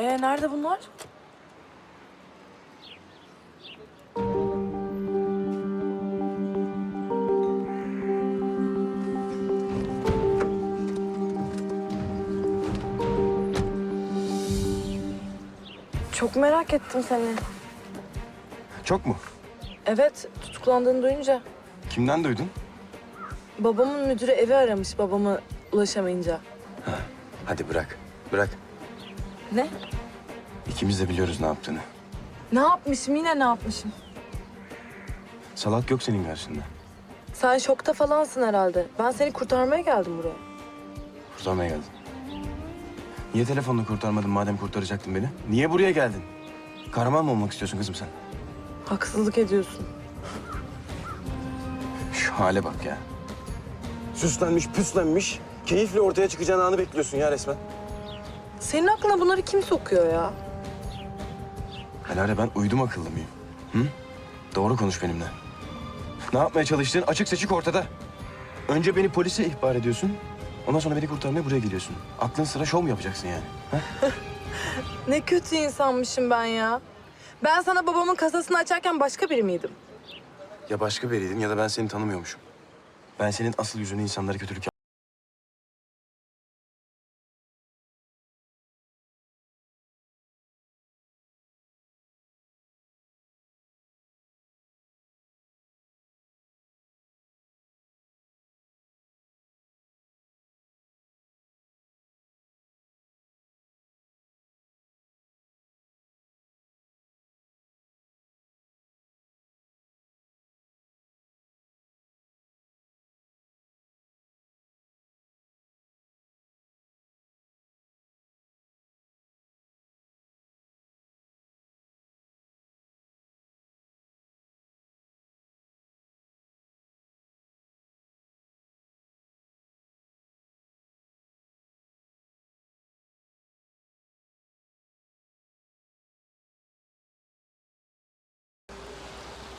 Ee nerede bunlar? Çok merak ettim seni. Çok mu? Evet, tutuklandığını duyunca. Kimden duydun? Babamın müdürü evi aramış babama ulaşamayınca. Hadi bırak. Bırak. Ne? İkimiz de biliyoruz ne yaptığını. Ne yapmışım yine ne yapmışım? Salak yok senin karşında. Sen şokta falansın herhalde. Ben seni kurtarmaya geldim buraya. Kurtarmaya geldin. Niye telefonla kurtarmadın madem kurtaracaktın beni? Niye buraya geldin? Kahraman mı olmak istiyorsun kızım sen? Haksızlık ediyorsun. Şu hale bak ya. Süslenmiş, püslenmiş. Keyifle ortaya çıkacağın anı bekliyorsun ya resmen. Senin aklına bunları kim sokuyor ya? Helale ben uydum akıllı mıyım? Hı? Doğru konuş benimle. Ne yapmaya çalıştığın açık seçik ortada. Önce beni polise ihbar ediyorsun. Ondan sonra beni kurtarmaya buraya geliyorsun. Aklın sıra şov mu yapacaksın yani? Ha? Ne kötü insanmışım ben ya. Ben sana babamın kasasını açarken başka biri miydim? Ya başka biriydim ya da ben seni tanımıyormuşum. Ben senin asıl yüzünü insanlara kötülük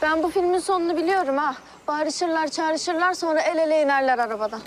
Ben bu filmin sonunu biliyorum ha. Bağırışırlar, çağrışırlar sonra el ele inerler arabadan.